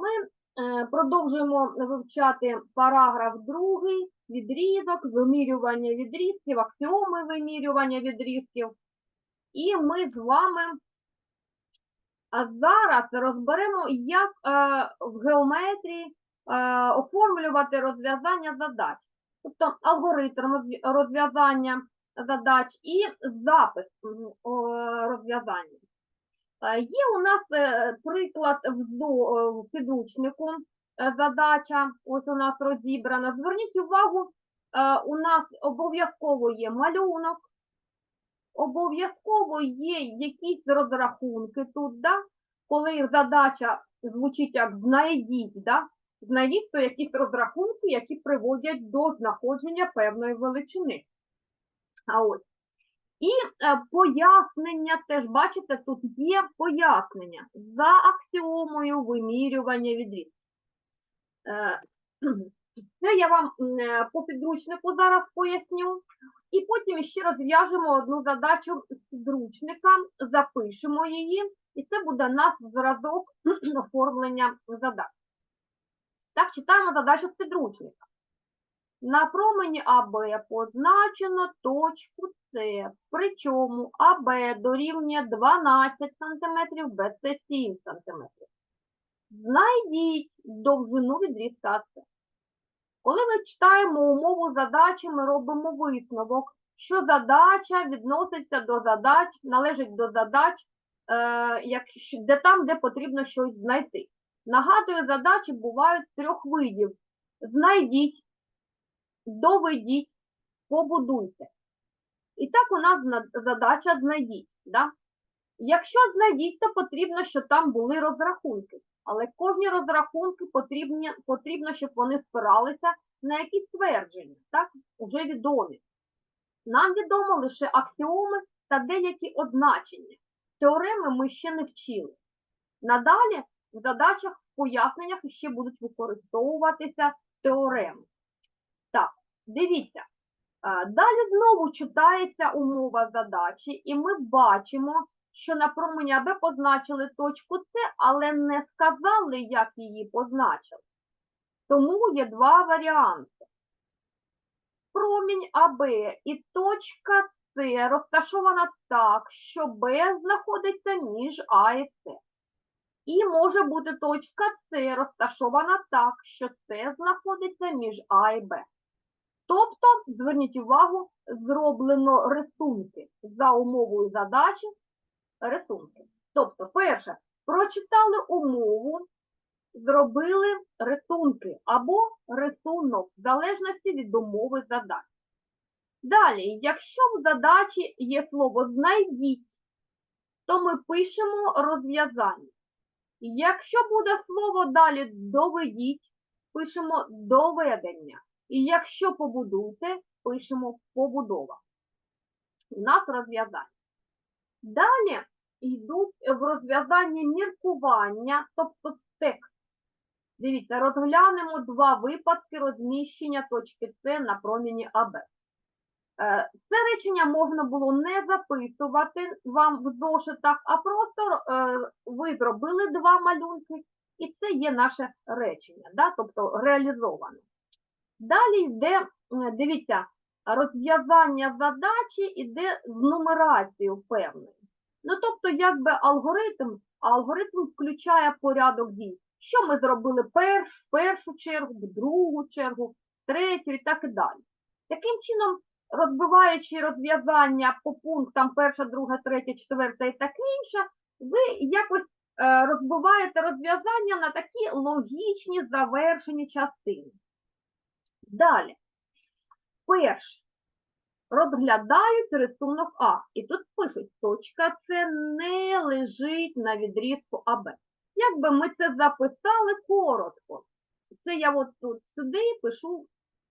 Ми е, продовжуємо вивчати параграф другий, відрізок, вимірювання відрізків, аксіоми вимірювання відрізків. І ми з вами зараз розберемо, як е, в геометрії е, оформлювати розв'язання задач. Тобто алгоритм розв'язання задач і запис розв'язання. Е, Є у нас е, приклад в е, підручнику задача, ось у нас розібрана. Зверніть увагу, у нас обов'язково є малюнок, обов'язково є якісь розрахунки тут, да? коли задача звучить як знайдіть, да? знайдіть, то якісь розрахунки, які приводять до знаходження певної величини. А ось. І е, пояснення теж, бачите, тут є пояснення за аксіомою вимірювання відрізків. Е, Це я вам е, по підручнику зараз поясню. І потім ще розв'яжемо одну задачу з підручника, запишемо її, і це буде наш зразок оформлення задач. Так, читаємо задачу з підручника. На промені АБ позначено точку С, причому АБ дорівнює 12 см, БЦ 7 см. Знайдіть довжину відрізка С. Коли ми читаємо умову задачі, ми робимо висновок, що задача відноситься до задач, належить до задач, е, де там, де потрібно щось знайти. Нагадую, задачі бувають трьох видів. Знайдіть, доведіть, побудуйте. І так у нас задача знайдіть. Да? Якщо знайдіть, то потрібно, щоб там були розрахунки. Але кожні розрахунки потрібні, потрібно, щоб вони спиралися на якісь твердження, так? Уже відомі. Нам відомо лише аксіоми та деякі означення. Теореми ми ще не вчили. Надалі в задачах, в поясненнях ще будуть використовуватися теореми. Дивіться. Далі знову читається умова задачі, і ми бачимо, що на промені АБ позначили точку С, але не сказали, як її позначили. Тому є два варіанти. Промінь АБ і точка С розташована так, що Б знаходиться між А і С. І може бути точка С розташована так, що С знаходиться між А і Б. Тобто, зверніть увагу, зроблено рисунки за умовою задачі, рисунки. Тобто, перше, прочитали умову, зробили рисунки або рисунок, в залежності від умови задач. Далі, якщо в задачі є слово знайдіть, то ми пишемо розв'язання. Якщо буде слово далі доведіть, пишемо доведення. І якщо побудуйте, пишемо побудова. У нас розв'язання. Далі йдуть в розв'язання міркування, тобто текст. Дивіться, розглянемо два випадки розміщення точки С на проміні АБ. Е, Це речення можна було не записувати вам в зошитах, а просто е, ви зробили два малюнки, і це є наше речення, да? тобто реалізоване. Далі йде, е, дивіться, розв'язання задачі йде з нумерацією певною. Ну, тобто, якби алгоритм, алгоритм включає порядок дій. Що ми зробили перш, першу чергу, другу чергу, третю і так і далі. Таким чином, розбиваючи розв'язання по пунктам перша, друга, третя, четверта і так інше, ви якось е, розбиваєте розв'язання на такі логічні завершені частини. Далі. Перше. Розглядають рисунок А. І тут пишуть, точка С не лежить на відрізку АБ. Якби ми це записали коротко. Це я от тут сюди пишу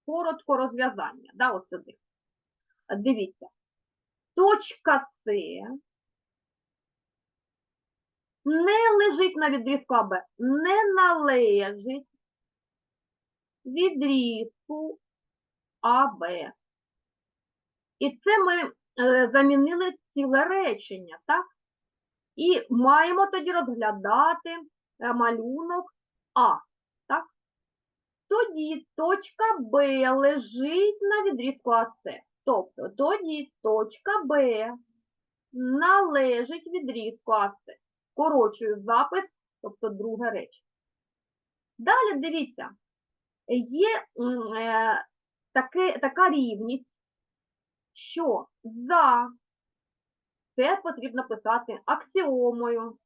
коротко розв'язання. Да, от сюди. Дивіться. Точка С не лежить на відрізку АБ. Не належить відрізку АБ. І це ми е, замінили ціле речення, так? І маємо тоді розглядати е, малюнок А. Так? Тоді точка Б лежить на відрізку АС. Тобто тоді точка Б належить відрізку АС. Корочую запис, тобто друге речення. Далі дивіться, є е, таке, така рівність, що за це потрібно писати аксіомою.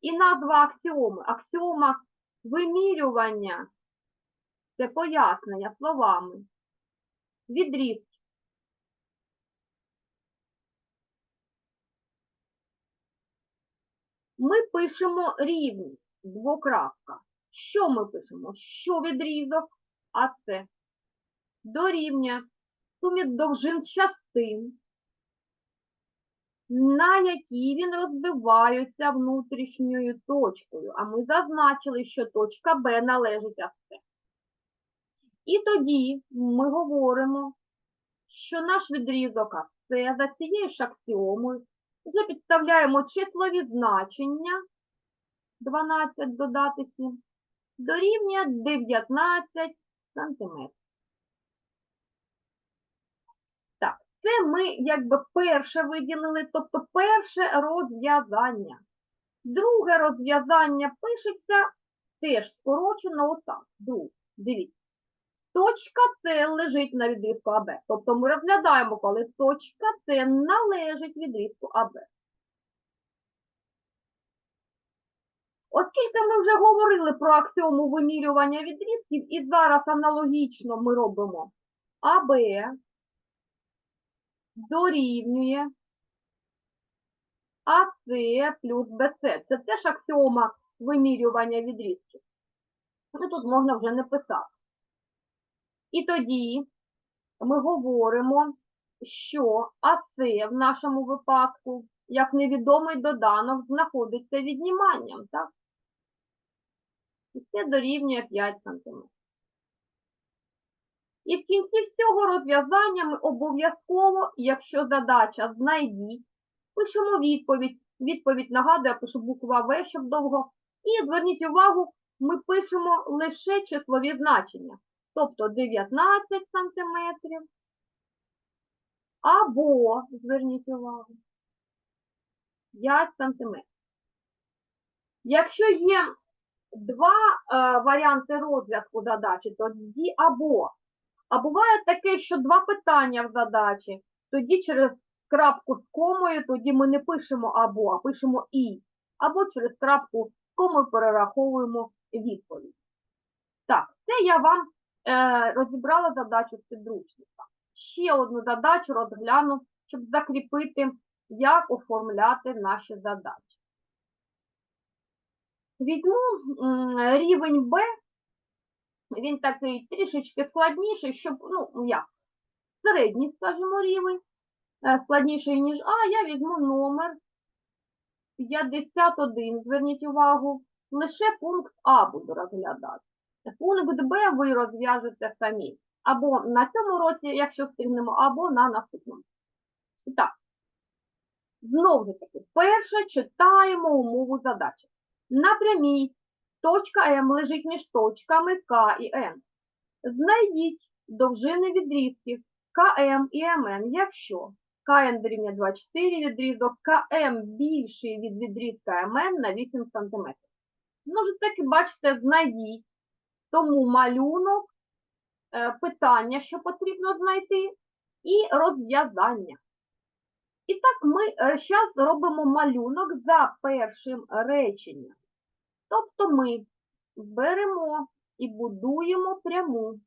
І назва аксіоми. Аксіома вимірювання це пояснення словами. Відрізки. Ми пишемо рівність, двокрапка. Що ми пишемо? Що відрізок? А це дорівнює сумі довжин частин, на якій він розбиваються внутрішньою точкою. А ми зазначили, що точка Б належить АС. І тоді ми говоримо, що наш відрізок АС за цією ж аксіомою вже підставляємо числові значення 12 додати 7 дорівнює 19 сантиметрів. Так, це ми якби перше виділили, тобто перше розв'язання. Друге розв'язання пишеться теж скорочено отак. Друге. Дивіться. Точка С лежить на відрізку АБ. Тобто ми розглядаємо, коли точка С належить відрізку АБ. Оскільки ми вже говорили про аксіому вимірювання відрізків, і зараз аналогічно ми робимо АБ дорівнює АС плюс БС. Це теж аксіома вимірювання відрізків. Ну, тут можна вже не писати. І тоді ми говоримо, що АС в нашому випадку, як невідомий доданок, знаходиться відніманням, так? І це дорівнює 5 см. І в кінці всього розв'язання ми обов'язково, якщо задача знайдіть, пишемо відповідь. Відповідь нагадую, я пишу буква В, щоб довго. І зверніть увагу, ми пишемо лише числові значення. Тобто 19 сантиметрів. Або, зверніть увагу, 5 сантиметрів. Якщо є два е, варіанти розв'язку задачі, тоді або. А буває таке, що два питання в задачі, тоді через крапку з комою, тоді ми не пишемо або, а пишемо і. Або через крапку з комою перераховуємо відповідь. Так, це я вам е, розібрала задачу з підручника. Ще одну задачу розгляну, щоб закріпити, як оформляти наші задачі. Візьму рівень Б, він такий трішечки складніший, щоб, ну, як, середній, скажімо, рівень, е, складніший, ніж А, я візьму номер 51, зверніть увагу, лише пункт А буду розглядати. Пункт Б ви розв'яжете самі. Або на цьому році, якщо встигнемо, або на наступному. І так, знову ж таки, перше читаємо умову задачі. На прямій точка М лежить між точками К і Н. Знайдіть довжини відрізків КМ і МН, якщо КН дорівнює 24 відрізок, КМ більший від відрізка МН на 8 см. Ну, ж таки, бачите, знайдіть. Тому малюнок, е, питання, що потрібно знайти, і розв'язання. І так, ми зараз робимо малюнок за першим реченням. Тобто ми беремо і будуємо пряму.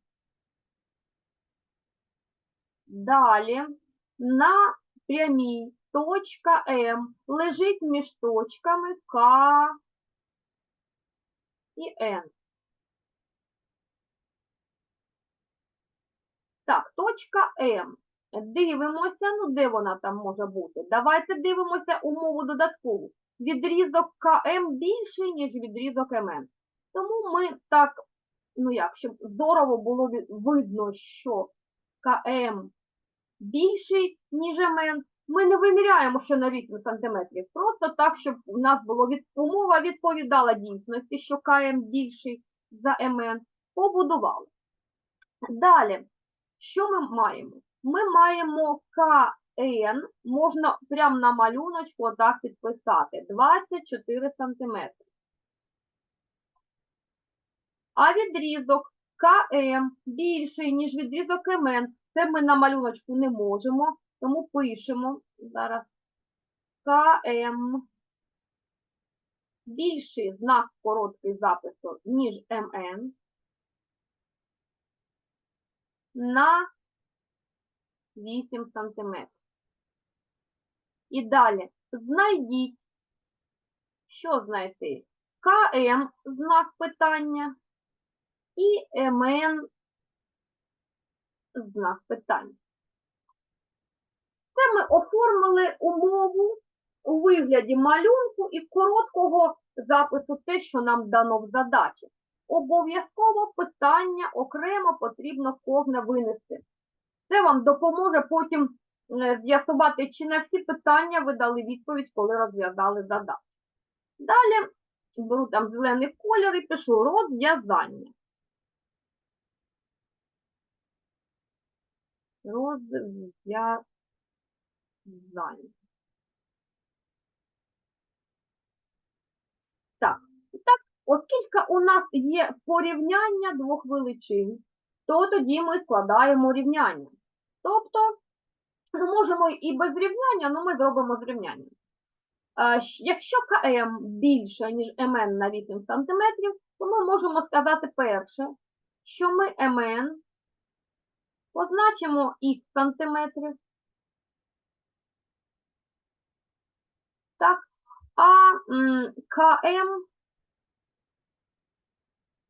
Далі на прямій точка М лежить між точками К і Н. Так, точка М. Дивимося, ну де вона там може бути? Давайте дивимося умову додаткову. Відрізок КМ більший, ніж відрізок МН. Тому ми так, ну як, щоб здорово було видно, що КМ більший, ніж МН, Ми не виміряємо, що на 8 см. Просто так, щоб у нас було від... умова відповідала дійсності, що КМ більший за МН. Побудували. Далі, що ми маємо? Ми маємо КН, можна прямо на малюночку отак підписати, 24 см. А відрізок КМ більший, ніж відрізок МН. Це ми на малюночку не можемо, тому пишемо зараз КМ більший знак короткий запису, ніж МН. на 8 см. І далі знайдіть, що знайти? КМ знак питання і МН знак питання. Це ми оформили умову у вигляді малюнку і короткого запису те, що нам дано в задачі. Обов'язково питання окремо потрібно кожне винести. Це вам допоможе потім е, з'ясувати, чи на всі питання ви дали відповідь, коли розв'язали задачу. Далі беру там зелений кольор і пишу розв'язання. Розв'язання. Так, і так, оскільки у нас є порівняння двох величин, то тоді ми складаємо рівняння. Тобто, ми можемо і без рівняння, але ми зробимо з рівнянням. Якщо КМ більше, ніж МН на 8 см, то ми можемо сказати перше, що ми МН позначимо х сантиметрів. Так, а КМ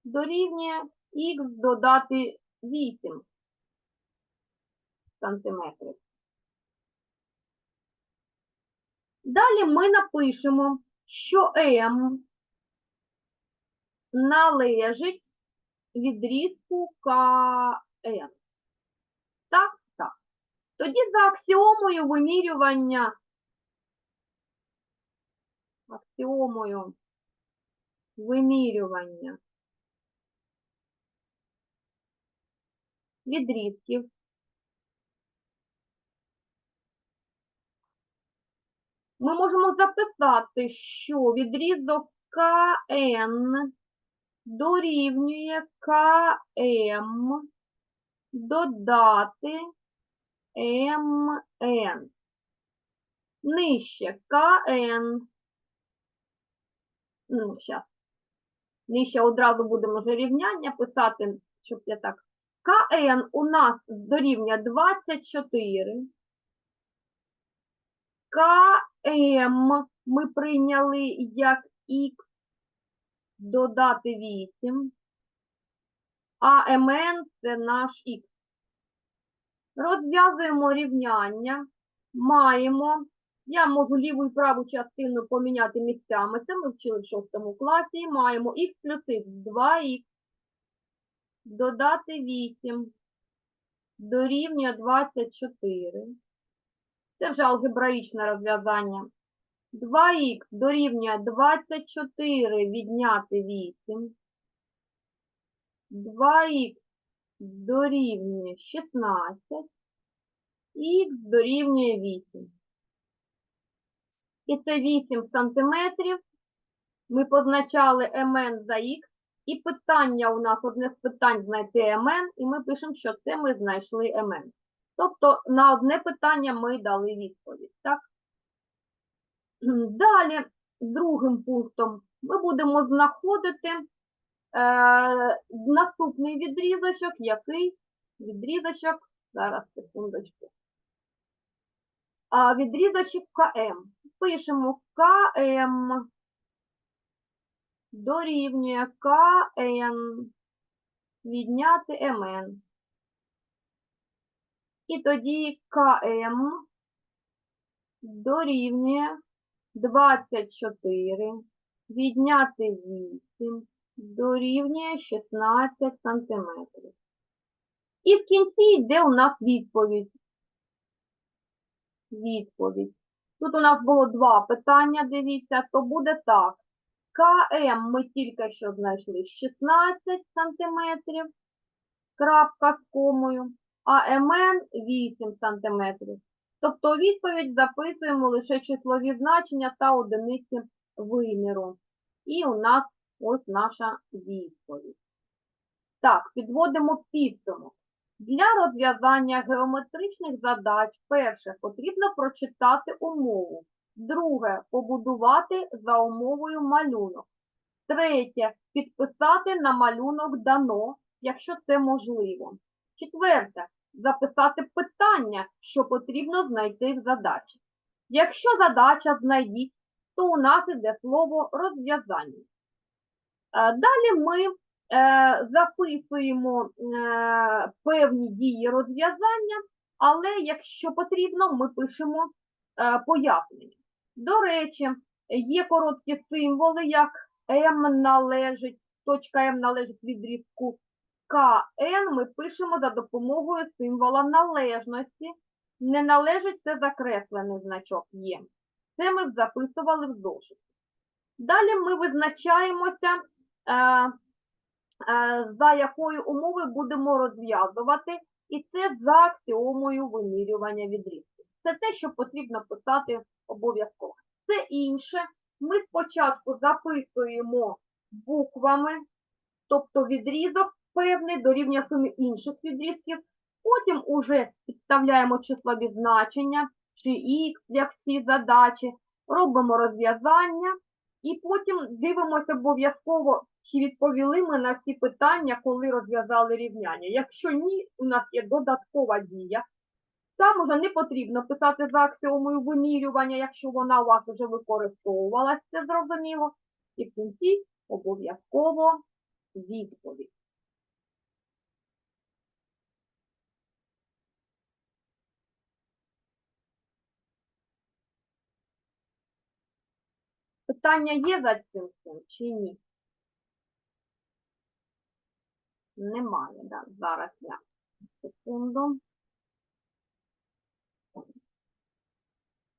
дорівнює х додати 8 сантиметрів. Далі ми напишемо, що М належить відрізку КН. Так, так. Тоді за аксіомою вимірювання, аксіомою вимірювання відрізків ми можемо записати, що відрізок КН дорівнює КМ додати МН. Нижче КН. Ну, зараз. Нижче одразу будемо вже рівняння писати, щоб я так. КН у нас дорівнює 24. КМ ми прийняли як Х додати 8, а МН це наш Х. Розв'язуємо рівняння, маємо, я можу ліву і праву частину поміняти місцями, це ми вчили в 6 класі, маємо х плюс х, 2х, додати 8, дорівнює 24. Це вже алгебраїчне розв'язання. 2х дорівнює 24 відняти 8. 2х дорівнює 16. Х дорівнює 8. І це 8 сантиметрів. Ми позначали МН за х. І питання у нас одне з питань знайти МН, і ми пишемо, що це ми знайшли МН. Тобто на одне питання ми дали відповідь. Так? Далі, другим пунктом, ми будемо знаходити е, наступний відрізочок, який відрізочок, зараз секундочку. А, відрізочок КМ. Пишемо КМ дорівнює КН відняти МН. І тоді КМ дорівнює 24 відняти 8 дорівнює 16 сантиметрів. І в кінці йде у нас відповідь. відповідь. Тут у нас було два питання, дивіться, то буде так. КМ ми тільки що знайшли 16 сантиметрів, крапка з комою, а МН 8 сантиметрів. Тобто відповідь записуємо лише числові значення та одиниці виміру. І у нас ось наша відповідь. Так, підводимо підсумок. Для розв'язання геометричних задач перше потрібно прочитати умову. Друге побудувати за умовою малюнок. Третє підписати на малюнок дано, якщо це можливо. Четверте записати питання, що потрібно знайти в задачі. Якщо задача знайдіть, то у нас іде слово розв'язання. Е, Далі ми е, записуємо е, певні дії розв'язання, але якщо потрібно, ми пишемо пояснення. До речі, є короткі символи, як М належить, точка М належить відрізку КН, ми пишемо за допомогою символа належності. Не належить це закреслений значок є. Це ми записували в зошиті. Далі ми визначаємося, е, е, за якою умови будемо розв'язувати, і це за аксіомою вимірювання відрізків. Це те, що потрібно писати обов'язково. Це інше. Ми спочатку записуємо буквами, тобто відрізок певний дорівнює сумі інших відрізків. Потім уже підставляємо числові значення чи х для всі задачі, робимо розв'язання і потім дивимося обов'язково, чи відповіли ми на всі питання, коли розв'язали рівняння. Якщо ні, у нас є додаткова дія. Там уже не потрібно писати за аксіомою вимірювання, якщо вона у вас вже використовувалася, це зрозуміло. І в кінці обов'язково відповідь. Питання є за цим всім чи ні? Немає, да. Зараз я секунду.